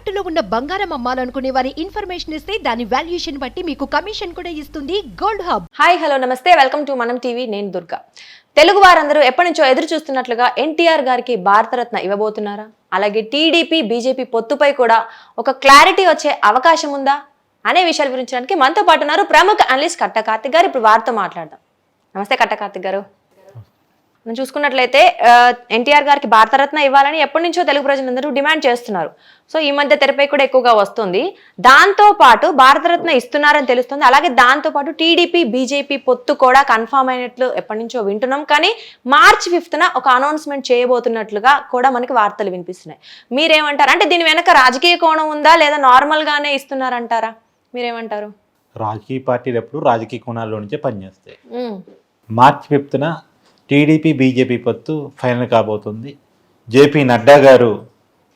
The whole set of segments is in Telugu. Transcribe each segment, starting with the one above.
తాకట్టులో ఉన్న బంగారం అమ్మాలనుకునే వారి ఇన్ఫర్మేషన్ ఇస్తే దాని వాల్యుయేషన్ బట్టి మీకు కమిషన్ కూడా ఇస్తుంది గోల్డ్ హబ్. హాయ్ హలో నమస్తే. Welcome to Manam TV. నేను దుర్గా. తెలుగు వారందరూ ఎప్పటి నుంచో ఎదురు చూస్తున్నట్లుగా ఎన్టీఆర్ గారికి భారతరత్న ఇవ్వబోతున్నారా? అలాగే టీడీపీ బీజేపీ పొత్తుపై కూడా ఒక క్లారిటీ వచ్చే అవకాశం ఉందా? అనే విషయాలు గురించడానికి మనతో పాటు ఉన్నారు ప్రముఖ అనలిస్ట్ కట్ట కార్తిక్ గారు. ఇప్పుడు వారితో మాట్లాడదాం. నమస్తే కట్ట కార్తిక్ గారు. మనం చూసుకున్నట్లయితే ఎన్టీఆర్ గారికి భారతరత్న ఇవ్వాలని ఎప్పటి నుంచో తెలుగు ప్రజలందరూ డిమాండ్ చేస్తున్నారు. సో ఈ మధ్య తెరపై కూడా ఎక్కువగా వస్తుంది. దాంతో పాటు భారతరత్న ఇస్తున్నారని తెలుస్తుంది. అలాగే దాంతో పాటు టీడీపీ బీజేపీ పొత్తు కూడా కన్ఫామ్ అయినట్లు ఎప్పటి నుంచో వింటున్నాం. కానీ మార్చ్ ఫిఫ్త్న ఒక అనౌన్స్మెంట్ చేయబోతున్నట్లుగా కూడా మనకి వార్తలు వినిపిస్తున్నాయి. మీరేమంటారు? అంటే దీని వెనక రాజకీయ కోణం ఉందా? లేదా నార్మల్ గానే ఇస్తున్నారంటారా? మీరేమంటారు? రాజకీయ పార్టీలు ఎప్పుడు రాజకీయ కోణాల్లో నుంచే పనిచేస్తాయి మార్చి ఫిఫ్త్న టీడీపీ బీజేపీ పొత్తు ఫైనల్ కాబోతుంది. జేపీ నడ్డా గారు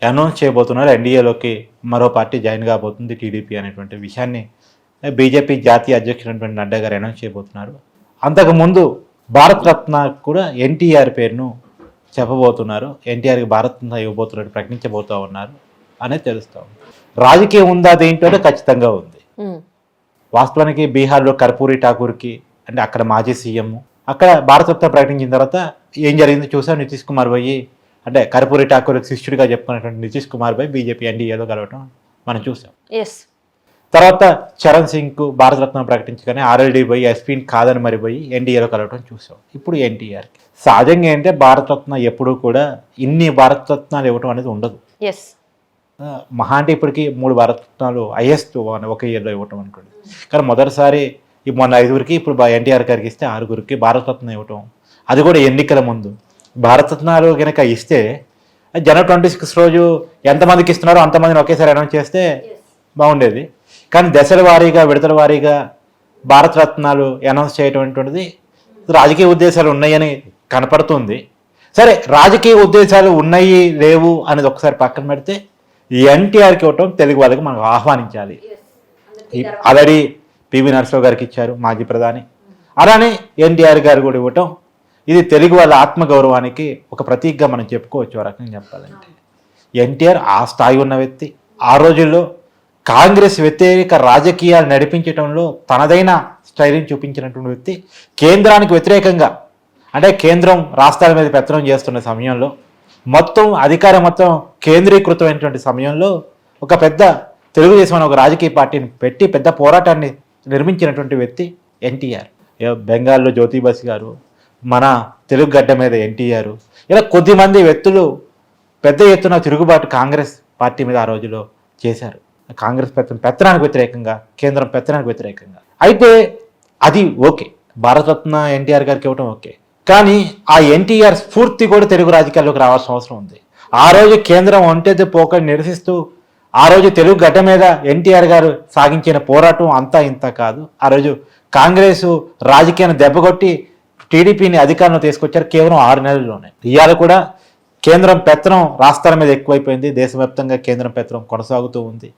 అనౌన్స్ చేయబోతున్నారు ఎన్డీఏలోకి మరో పార్టీ జాయిన్ కాబోతుంది టీడీపీ అనేటువంటి విషయాన్ని. బీజేపీ జాతీయ అధ్యక్షుడైనటువంటి నడ్డా గారు అనౌన్స్ చేయబోతున్నారు. అంతకుముందు భారత్ రత్న కూడా ఎన్టీఆర్ పేరును చెప్పబోతున్నారు. ఎన్టీఆర్కి భారత్ రత్న ఇవ్వబోతున్నట్టు ప్రకటించబోతూ ఉన్నారు అనేది తెలుస్తూ ఉంది. రాజకీయం ఉందా దేంట్లో ఖచ్చితంగా ఉంది. వాస్తవానికి బీహార్లో కర్పూరి ఠాకూర్కి అంటే అక్కడ మాజీ సీఎం అక్కడ భారతరత్న ప్రకటించిన తర్వాత ఏం జరిగిందో చూసాం. నితీష్ కుమార్ పోయి అంటే కర్పూరి ఠాకూర్ శిష్యుడిగా చెప్పుకున్నటువంటి నితీష్ కుమార్ పోయి బీజేపీ ఎన్డీఏలో కలవటం మనం చూసాం. ఎస్ తర్వాత చరణ్ సింగ్కు భారతరత్న ప్రకటించగానే ఆర్ఎల్డీ పోయి ఎస్పీని కాదని మరి పోయి ఎన్డీఏలో కలవటం చూసాం. ఇప్పుడు ఎన్టీఆర్ సహజంగా ఏంటంటే భారతరత్న ఎప్పుడూ కూడా ఇన్ని భారతరత్నాలు ఇవ్వటం అనేది ఉండదు. ఎస్ మహా అంటే ఇప్పటికి మూడు భారతరత్నాలు హైయెస్ట్ ఒక ఇయర్లో ఇవ్వటం అనుకోండి. కానీ మొదటిసారి మొన్న ఐదుగురికి ఇప్పుడు ఎన్టీఆర్ గారికి ఇస్తే ఆరుగురికి భారతరత్న ఇవ్వటం. అది కూడా ఎన్నికల ముందు. భారతరత్నాలు కనుక ఇస్తే జనవరి ట్వంటీ సిక్స్ రోజు ఎంతమందికి ఇస్తున్నారో అంతమందిని ఒకేసారి అనౌన్స్ చేస్తే బాగుండేది. కానీ దశల వారీగా విడతల వారీగా భారతరత్నాలు అనౌన్స్ చేయటం అనేటువంటిది రాజకీయ ఉద్దేశాలు ఉన్నాయని కనపడుతుంది. సరే రాజకీయ ఉద్దేశాలు ఉన్నాయి లేవు అనేది ఒకసారి పక్కన పెడితే ఎన్టీఆర్కి ఇవ్వటం తెలుగు వాళ్ళకి మనం ఆహ్వానించాలి. ఆల్రెడీ పివి నరసింహ గారికి ఇచ్చారు మాజీ ప్రధాని. అలానే ఎన్టీఆర్ గారు కూడా ఇవ్వటం ఇది తెలుగు వాళ్ళ ఆత్మగౌరవానికి ఒక ప్రతీకగా మనం చెప్పుకోవచ్చు ఆ రకంగా చెప్పాలంటే. ఎన్టీఆర్ ఆ స్థాయి ఉన్న వ్యక్తి. ఆ రోజుల్లో కాంగ్రెస్ వ్యతిరేక రాజకీయాలు నడిపించడంలో తనదైన స్టైల్ని చూపించినటువంటి వ్యక్తి కేంద్రానికి వ్యతిరేకంగా అంటే కేంద్రం రాష్ట్రాల మీద పెత్తనం చేస్తున్న సమయంలో మొత్తం అధికారం మొత్తం కేంద్రీకృతమైనటువంటి సమయంలో ఒక పెద్ద తెలుగుదేశం అనే ఒక రాజకీయ పార్టీని పెట్టి పెద్ద పోరాటాన్ని నిర్మించినటువంటి వ్యక్తి ఎన్టీఆర్. బెంగాల్లో జ్యోతిబాస్ గారు మన తెలుగు గడ్డ మీద ఎన్టీఆర్ ఇలా కొద్దిమంది వ్యక్తులు పెద్ద ఎత్తున తిరుగుబాటు కాంగ్రెస్ పార్టీ మీద ఆ రోజులో చేశారు. కాంగ్రెస్ పెత్తనం పెత్తనానికి వ్యతిరేకంగా కేంద్రం పెత్తనానికి వ్యతిరేకంగా. అయితే అది ఓకే. భారతరత్న ఎన్టీఆర్ గారికి ఇవ్వటం ఓకే. కానీ ఆ ఎన్టీఆర్ స్ఫూర్తి కూడా తెలుగు రాజకీయాల్లోకి రావాల్సిన అవసరం ఉంది. ఆ రోజు కేంద్రం ఒంటేది పోక నిరసిస్తూ ఆ రోజు తెలుగు గడ్డ మీద ఎన్టీఆర్ గారు సాగించిన పోరాటం అంతా ఇంత కాదు. ఆ రోజు కాంగ్రెస్ రాజకీయాన్ని దెబ్బకొట్టి టీడీపీని అధికారంలో తీసుకొచ్చారు కేవలం ఆరు నెలల్లోనే. ఇవాళ కూడా కేంద్రం పెత్తనం రాష్ట్రాల మీద ఎక్కువైపోయింది. దేశవ్యాప్తంగా కేంద్రం పెత్తనం కొనసాగుతూ ఉంది.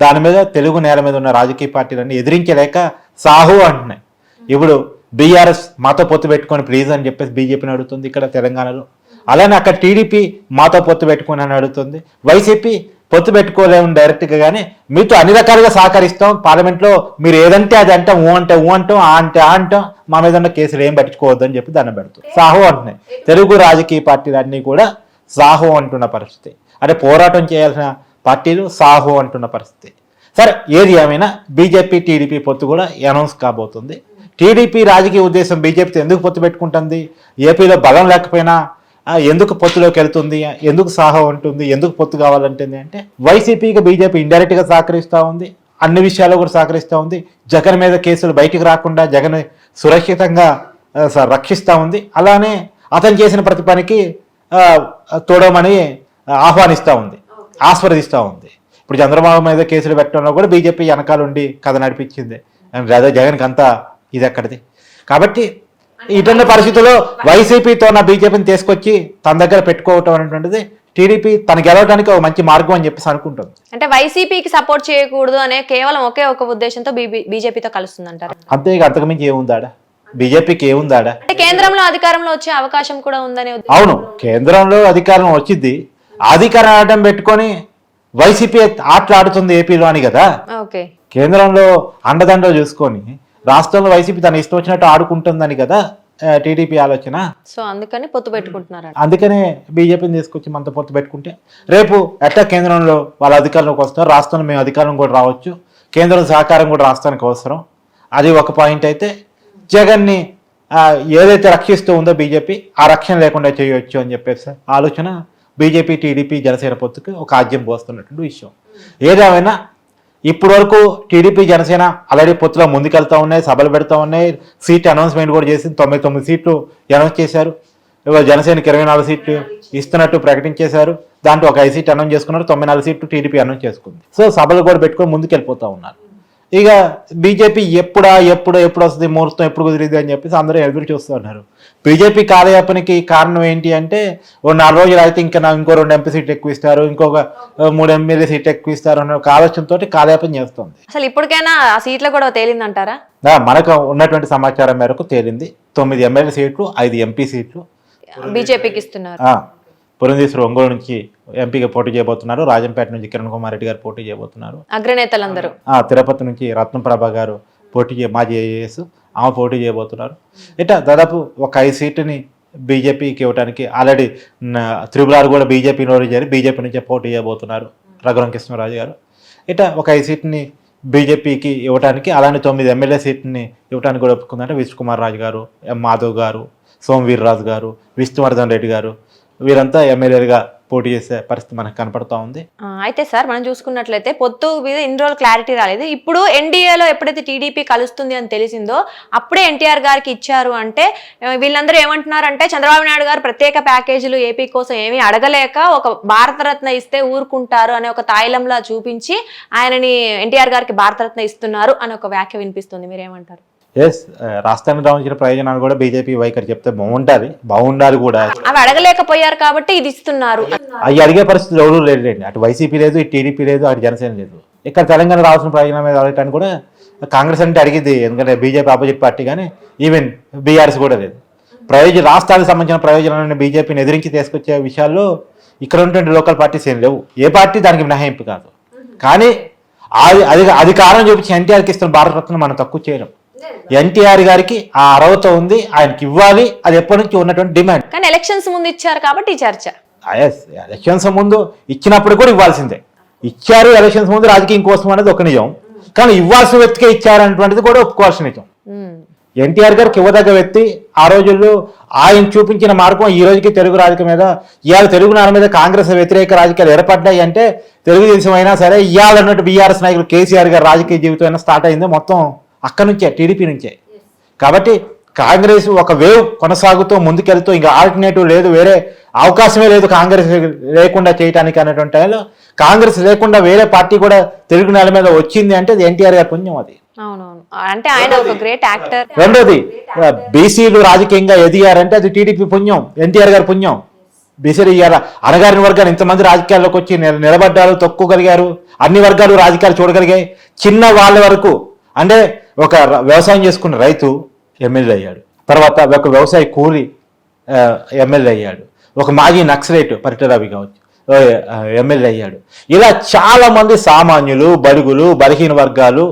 దాని మీద తెలుగు నేల మీద ఉన్న రాజకీయ పార్టీలన్నీ ఎదిరించలేక సాహు అంటున్నాయి. ఇప్పుడు బీఆర్ఎస్ మాతో పొత్తు పెట్టుకొని ప్లీజ్ అని చెప్పేసి బీజేపీని అడుగుతుంది ఇక్కడ తెలంగాణలో. అలానే అక్కడ టీడీపీ మాతో పొత్తు పెట్టుకొని అని అడుగుతుంది. వైసీపీ పొత్తు పెట్టుకోలేము డైరెక్ట్గా కానీ మీతో అన్ని రకాలుగా సహకరిస్తాం. పార్లమెంట్లో మీరు ఏదంటే అది అంటాం ఊ అంటే ఊ అంటాం ఆ అంటే ఆ అంటాం మా మీద ఉన్న కేసులు ఏం పట్టించుకోవద్దని చెప్పి దాన్ని పెడుతుంది సాహో అంటున్నాయి. తెలుగు రాజకీయ పార్టీలు అన్నీ కూడా సాహో అంటున్న పరిస్థితి. అంటే పోరాటం చేయాల్సిన పార్టీలు సాహో అంటున్న పరిస్థితి. సరే ఏది ఏమైనా బీజేపీ టీడీపీ పొత్తు కూడా అనౌన్స్ కాబోతుంది. టీడీపీ రాజకీయ ఉద్దేశం బీజేపీతో ఎందుకు పొత్తు పెట్టుకుంటుంది? ఏపీలో బలం లేకపోయినా ఎందుకు పొత్తులోకి వెళ్తుంది? ఎందుకు సాహం ఉంటుంది ఎందుకు పొత్తు కావాలంటుంది? అంటే వైసీపీకి బీజేపీ ఇండైరెక్ట్గా సహకరిస్తూ ఉంది. అన్ని విషయాల్లో కూడా సహకరిస్తూ ఉంది. జగన్ మీద కేసులు బయటికి రాకుండా జగన్ సురక్షితంగా స- రక్షిస్తూ ఉంది. అలానే అతను చేసిన ప్రతి పనికి తోడమని ఆహ్వానిస్తూ ఉంది. ఆస్వాదిస్తూ ఉంది. ఇప్పుడు చంద్రబాబు మీద కేసులు పెట్టడంలో కూడా బీజేపీ వెనకాలండి కథ నడిపించింది. అదే జగన్కి అంతా ఇది ఎక్కడిది? కాబట్టి ఇటువంటి పరిస్థితుల్లో వైసీపీతో నా బీజేపీని తీసుకొచ్చి తన దగ్గర పెట్టుకోవటం అనేటువంటిది టీడీపీ తన గెలవడానికి ఒక మంచి మార్గం అని చెప్పేసి అనుకుంటుంది. అంటే వైసీపీకి సపోర్ట్ చేయకూడదు అనే కేవలం ఒకే ఒక ఉద్దేశంతో బీజేపీతో కలుస్తుందంటారు. అంతే ఇక అంతకుమించి ఏముందాడా? బీజేపీకి ఏముందాడా? అంటే కేంద్రంలో అధికారంలో వచ్చే అవకాశం కూడా ఉందనే. అవును కేంద్రంలో అధికారం వచ్చింది అధికారం అడ్డం పెట్టుకొని వైసీపీ ఆటలు ఆడుతుంది ఏపీలో అని కదా కేంద్రంలో అండదండలు చూసుకొని రాష్ట్రంలో వైసీపీ తన ఇష్టం వచ్చినట్టు ఆడుకుంటుందని కదా టీడీపీ ఆలోచన. సో అందుకని పొత్తు పెట్టుకుంటున్నారు అందుకనే బీజేపీని తీసుకొచ్చి మనతో పొత్తు పెట్టుకుంటే రేపు ఎట్లా కేంద్రంలో వాళ్ళ అధికారంలోకి వస్తారు రాష్ట్రంలో మేము అధికారం కూడా రావచ్చు కేంద్రం సహకారం కూడా రాష్ట్రానికి అవసరం. అది ఒక పాయింట్ అయితే జగన్ని ఏదైతే రక్షిస్తూ ఉందో బీజేపీ ఆ రక్షణ లేకుండా చేయొచ్చు అని చెప్పేసి ఆలోచన బీజేపీ టీడీపీ జనసేన పొత్తుకి ఒక ఆద్యం పోస్తున్నటువంటి విషయం. ఏదేమైనా ఇప్పటి వరకు టీడీపీ జనసేన ఆల్రెడీ పొత్తులో ముందుకెళ్తా ఉన్నాయి సభలు పెడతా ఉన్నాయి. సీట్ అనౌన్స్మెంట్ కూడా చేసి తొంభై తొమ్మిది సీట్లు అనౌన్స్ చేశారు. జనసేనకి ఇరవై నాలుగు సీట్లు ఇస్తున్నట్టు ప్రకటించేశారు. దాంట్లో ఒక ఐదు సీట్ అనౌన్స్ చేసుకున్నారు. తొంభై నాలుగు సీట్లు టీడీపీ అనౌన్స్ చేసుకుంది. సో సభలు కూడా పెట్టుకొని ముందుకెళ్ళిపోతూ ఉన్నారు. ఇక బీజేపీ ఎప్పుడా ఎప్పుడు ఎప్పుడు వస్తుంది ముహూర్తం ఎప్పుడు కుదిరింది అని చెప్పేసి అందరూ ఎదురు చూస్తూ ఉన్నారు. బీజేపీ కాలయాపనకి కారణం ఏంటి అంటే ఓ నాలుగు రోజులు అయితే ఇంకా నాకు ఇంకో రెండు ఎంపీ సీట్లు ఎక్కువ ఇస్తారు ఇంకొక మూడు ఎమ్మెల్యే సీట్లు ఎక్కువ ఇస్తారు అనే ఒక ఆలోచనతో కాలయాపన చేస్తుంది. అసలు ఇప్పటికైనా ఆ సీట్లో కూడా తేలిందంటారా? మనకు ఉన్నటువంటి సమాచారం మేరకు తేలింది. తొమ్మిది ఎమ్మెల్యే సీట్లు ఐదు ఎంపీ సీట్లు. బీజేపీకి ఇస్తున్నారు. పురంధేశ్వరి ఒంగోలు నుంచి ఎంపీగా పోటీ చేయబోతున్నారు రాజంపేట నుంచి కిరణ్ కుమార్ రెడ్డి గారు పోటీ చేయబోతున్నారు. అగ్రనేతలందరూ. ఆ, తిరుపతి నుంచి రత్నప్రభ గారు పోటీ మాజీ ఐఏఎస్. ఆమె పోటీ చేయబోతున్నారు. ఇట్లా దాదాపు ఒక ఐదు సీటుని బీజేపీకి ఇవ్వడానికి ఆల్రెడీ త్రిపురారు కూడా బీజేపీ చేరి బీజేపీ నుంచే పోటీ చేయబోతున్నారు రఘురం కృష్ణరాజు గారు. ఇట్లా ఒక ఐదు సీట్ని బీజేపీకి ఇవ్వడానికి అలానే తొమ్మిది ఎమ్మెల్యే సీట్ని ఇవ్వడానికి కూడా ఒప్పుకుందంటే విష్ణుకుమార్ రాజు గారు ఎం మాధవ్ గారు సోమవీర్రాజు గారు విష్ణువర్ధన్ రెడ్డి గారు. వీరంతా ఎమ్మెల్యేలుగా పోటీ చేసే పరిస్థితి మనకు కనపడతా ఉంది. అయితే సార్ మనం చూసుకున్నట్లయితే పొత్తు మీద ఇన్ని రోజులు క్లారిటీ రాలేదు. ఇప్పుడు ఎన్డీఏలో ఎప్పుడైతే టీడీపీ కలుస్తుంది అని తెలిసిందో అప్పుడే ఎన్టీఆర్ గారికి ఇచ్చారు అంటే వీళ్ళందరూ వీళ్ళందరూ ఏమంటున్నారంటే చంద్రబాబు నాయుడు గారు ప్రత్యేక ప్యాకేజీలు ఏపీ కోసం ఏమీ అడగలేక ఒక భారతరత్న ఇస్తే ఊరుకుంటారు అనే ఒక తాయిలంలా చూపించి ఆయనని ఎన్టీఆర్ గారికి భారతరత్న ఇస్తున్నారు అని ఒక వ్యాఖ్య వినిపిస్తుంది. మీరేమంటారు? ఎస్ రాష్ట్రానికి రావాల్సిన ప్రయోజనాలు కూడా బీజేపీ వైఖరి చెప్తే బాగుంటుంది బాగుండాలి కూడా. అవి అడగలేకపోయారు కాబట్టి ఇది ఇస్తున్నారు. అవి అడిగే పరిస్థితులు ఎవరు లేదులేండి అటు వైసీపీ లేదు ఇటు టీడీపీ లేదు అటు జనసేన లేదు. ఇక్కడ తెలంగాణ రావాల్సిన ప్రయోజనం మీద అడగటానికి కూడా కాంగ్రెస్ అంటే అడిగింది. ఎందుకంటే బీజేపీ ఆపోజిట్ పార్టీ కానీ ఈవెన్ బీఆర్ఎస్ కూడా లేదు. ప్రయోజన రాష్ట్రానికి సంబంధించిన ప్రయోజనాలను బీజేపీని ఎదిరించి తీసుకొచ్చే విషయాల్లో ఇక్కడ ఉన్నటువంటి లోకల్ పార్టీస్ ఏం లేవు. ఏ పార్టీ దానికి మినహాయింపు కాదు. కానీ అది అది కారణం చూపించి ఎన్టీఆర్కి ఇస్తున్న భారతరత్న మనం తక్కువ చేయలేం. ఎన్టీఆర్ గారికి ఆ అర్హత ఉంది ఆయనకి ఇవ్వాలి అది ఎప్పటి నుంచి ఉన్నటువంటి డిమాండ్. కానీ ఎలక్షన్స్ ముందు ఇచ్చారు కాబట్టి చర్చ. ఎలక్షన్స్ ముందు ఇచ్చినప్పుడు కూడా ఇవ్వాల్సిందే. ఇచ్చారు ఎలక్షన్స్ ముందు రాజకీయం కోసం అనేది ఒక నిజం. కానీ ఇవ్వాల్సిన వ్యక్తికే ఇచ్చారనేటువంటిది కూడా ఒప్పుకోవాల్సిన నిజం. ఎన్టీఆర్ గారికి ఇవ్వదగ్గ వ్యక్తి ఆ రోజుల్లో ఆయన చూపించిన మార్గం ఈ రోజుకి తెలుగు రాజకీయం మీద ఇవాళ తెలుగు నేల మీద కాంగ్రెస్ వ్యతిరేక రాజకీయాలు ఏర్పడ్డాయి అంటే తెలుగుదేశం అయినా సరే ఇవాళ అన్నట్టు బీఆర్ఎస్ నాయకులు కేసీఆర్ గారి రాజకీయ జీవితం అయినా స్టార్ట్ అయింది మొత్తం అక్కడి నుంచే టీడీపీ నుంచే. కాబట్టి కాంగ్రెస్ ఒక వేవ్ కొనసాగుతూ ముందుకెళ్తూ ఇంకా ఆల్టర్నేటివ్ లేదు వేరే అవకాశమే లేదు కాంగ్రెస్ లేకుండా చేయడానికి అనేటువంటి టైంలో కాంగ్రెస్ లేకుండా వేరే పార్టీ కూడా తెలుగు నేల మీద వచ్చింది అంటే అది ఎన్టీఆర్ గారి పుణ్యం అది. అవునవును. అంటే ఆయన ఒక గ్రేట్ యాక్టర్ రెండోది బీసీలు రాజకీయంగా ఎదిగారంటే అది టీడీపీ పుణ్యం ఎన్టీఆర్ గారి పుణ్యం. బీసీలు ఇయ్యాల అనగారిన వర్గాలు ఇంతమంది రాజకీయాల్లోకి వచ్చి నిల- నిలబడ్డారు తొక్కుగలిగారు అన్ని వర్గాలు రాజకీయాలు చూడగలిగాయి. చిన్న వాళ్ళ వరకు. అంటే ఒక వ్యవసాయం చేసుకున్న రైతు ఎమ్మెల్యే అయ్యాడు. తర్వాత ఒక వ్యవసాయ కూలి ఎమ్మెల్యే అయ్యాడు. ఒక మాజీ నక్సలైట్ పరిటరావి కావచ్చు ఎమ్మెల్యే అయ్యాడు. ఇలా చాలా మంది సామాన్యులు బడుగులు బలహీన వర్గాలు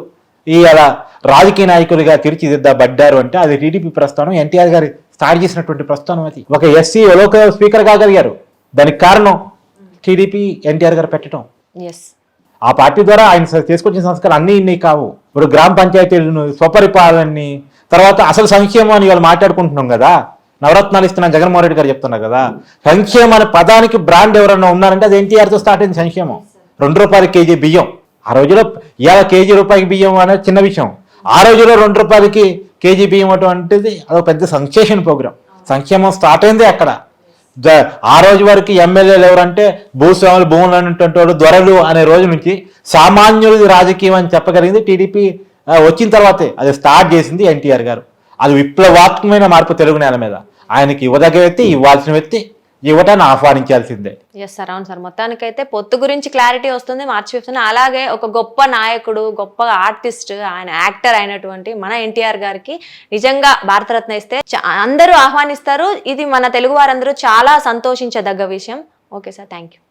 ఈ అలా రాజకీయ నాయకులుగా తీర్చిదిద్దబడ్డారు అంటే అది టీడీపీ ప్రస్థానం ఎన్టీఆర్ గారి స్టార్ట్ చేసినటువంటి ప్రస్థానం అది. ఒక ఎస్సీ లోక స్పీకర్ కాగలిగారు. దానికి కారణం టీడీపీ ఎన్టీఆర్ గారు పెట్టడం. ఆ పార్టీ ద్వారా ఆయన తీసుకొచ్చిన సంస్కారం అన్ని ఇన్ని కావు. ఇప్పుడు గ్రామ పంచాయతీలను స్వపరిపాలనని తర్వాత అసలు సంక్షేమం అని ఇవాళ మాట్లాడుకుంటున్నాం కదా. నవరత్నాలు ఇస్తున్న జగన్మోహన్ రెడ్డి గారు చెప్తున్నారు కదా. సంక్షేమం అనే పదానికి బ్రాండ్ ఎవరన్నా ఉన్నారంటే అది ఎన్టీఆర్తో స్టార్ట్ అయింది సంక్షేమం. రెండు రూపాయల కేజీ బియ్యం. ఆ రోజులో ఇవాళ కేజీ రూపాయికి బియ్యం అనేది చిన్న విషయం. ఆ రోజులో రెండు రూపాయలకి కేజీ బియ్యం అటువంటిది అదొక పెద్ద సంక్షేషన్ ప్రోగ్రాం. సంక్షేమం స్టార్ట్ అయింది అక్కడ. ఆ రోజు వరకు ఎమ్మెల్యేలు ఎవరంటే భూస్వాములు భూములు అనేటువంటి వాళ్ళు దొరలు అనే రోజు నుంచి సామాన్యులు రాజకీయం అని చెప్పగలిగింది టీడీపీ. వచ్చిన తర్వాతే అది స్టార్ట్ చేసింది ఎన్టీఆర్ గారు. అది విప్లవాత్మకమైన మార్పు తెలుగు నేల మీద. ఆయనకి ఇవ్వదగ్గ వ్యక్తి ఇవ్వాల్సిన వ్యక్తి ఇవ్వటాన్ని ఆహ్వానించాల్సిందే. ఎస్ సార్ అవును సార్ మొత్తానికైతే పొత్తు గురించి క్లారిటీ వస్తుంది మార్చి ఫిఫ్త్ అలాగే ఒక గొప్ప నాయకుడు గొప్ప ఆర్టిస్ట్ ఆయన యాక్టర్ అయినటువంటి మన ఎన్టీఆర్ గారికి నిజంగా భారతరత్న ఇస్తే అందరూ ఆహ్వానిస్తారు. ఇది మన తెలుగు వారందరూ చాలా సంతోషించదగ్గ విషయం. Okay sir thank you